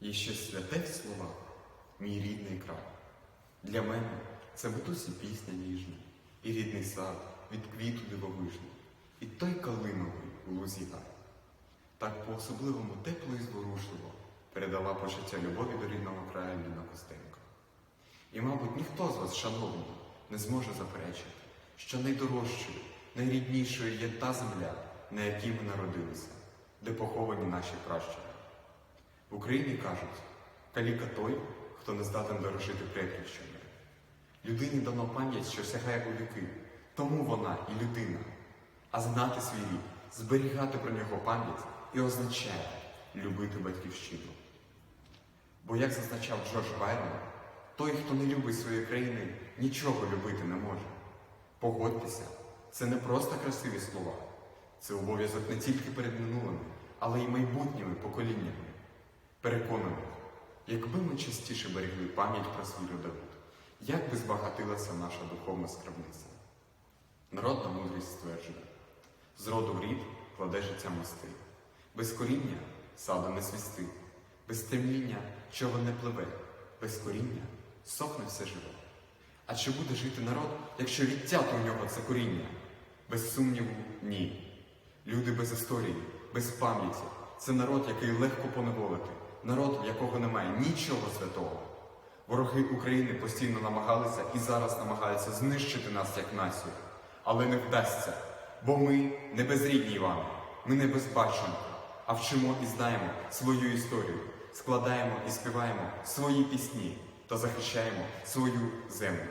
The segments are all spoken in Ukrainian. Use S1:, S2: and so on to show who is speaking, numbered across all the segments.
S1: Є ще святе в словах, мій рідний край. Для мене це матусі пісня ніжна, і рідний сад від квіту дивовижний, і той калиновий у лузі гай. Так по-особливому тепло і зворушливо передала почуття любові до рідного краю Ліна Костенко. І, мабуть, ніхто з вас, шановні, не зможе заперечити, що найдорожчою, найріднішою є та земля, на якій ми народилися, де поховані наші пращури. В Україні кажуть, каліка той, хто не здатен дорожити прикріщами. Людині дано пам'ять, що сягає у віки, тому вона і людина. А знати свій рід, зберігати про нього пам'ять і означає любити батьківщину. Бо, як зазначав Джордж Байрон, той, хто не любить свої країни, нічого любити не може. Погодьтеся, це не просто красиві слова, це обов'язок не тільки перед минулими, але й майбутніми поколіннями. Переконаний, якби ми частіше берегли пам'ять про свій родовід, як би збагатилася наша духовна скарбниця. Народна мудрість стверджує, з роду в рід кладе життя мости, без коріння саду не свісти, без стремління чого не пливе, без коріння сохне все живе. А чи буде жити народ, якщо відтято у нього це коріння? Без сумніву, ні. Люди без історії, без пам'яті це народ, який легко поневолити, народ, в якого немає нічого святого. Вороги України постійно намагалися і зараз намагаються знищити нас як націю, але не вдасться, бо ми не безрідні Івани, ми не безбачені, а вчимо і знаємо свою історію, складаємо і співаємо свої пісні та захищаємо свою землю.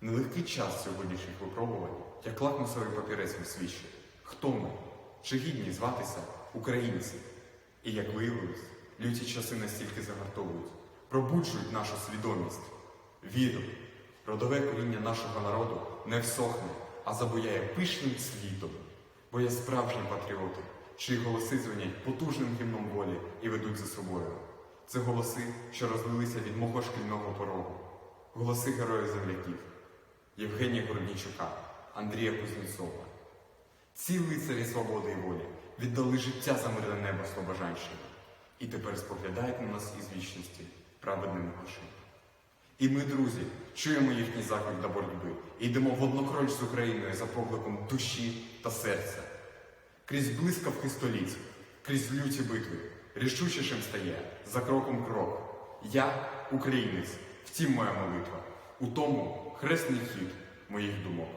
S1: Нелегкий час сьогоднішніх випробувань, як лакмусовий папірець висвічує, хто ми, чи гідні зватися українці. І як виявилось, люті часи настільки загартовують, пробуджують нашу свідомість. Вірю, родове коріння нашого народу не всохне, а забуяє пишним світом, бо є справжні патріоти, чиї голоси дзвонять потужним гімном волі і ведуть за собою. Це голоси, що розлилися від мого шкільного порогу, голоси героїв земляків. Євгенія Гордійчука, Андрія Кузнєцова. Ці лицарі свободи і волі віддали життя за мирне небо Слобожанщини і тепер споглядають на нас із вічності праведними очима. І ми, друзі, чуємо їхній заклик до боротьби і йдемо в однокроч з Україною за покликом душі та серця. Крізь блискавки століть, крізь люті битви, рішучішим стає за кроком крок. Я українець, втім моя молитва, у тому хресний хід моїх думок.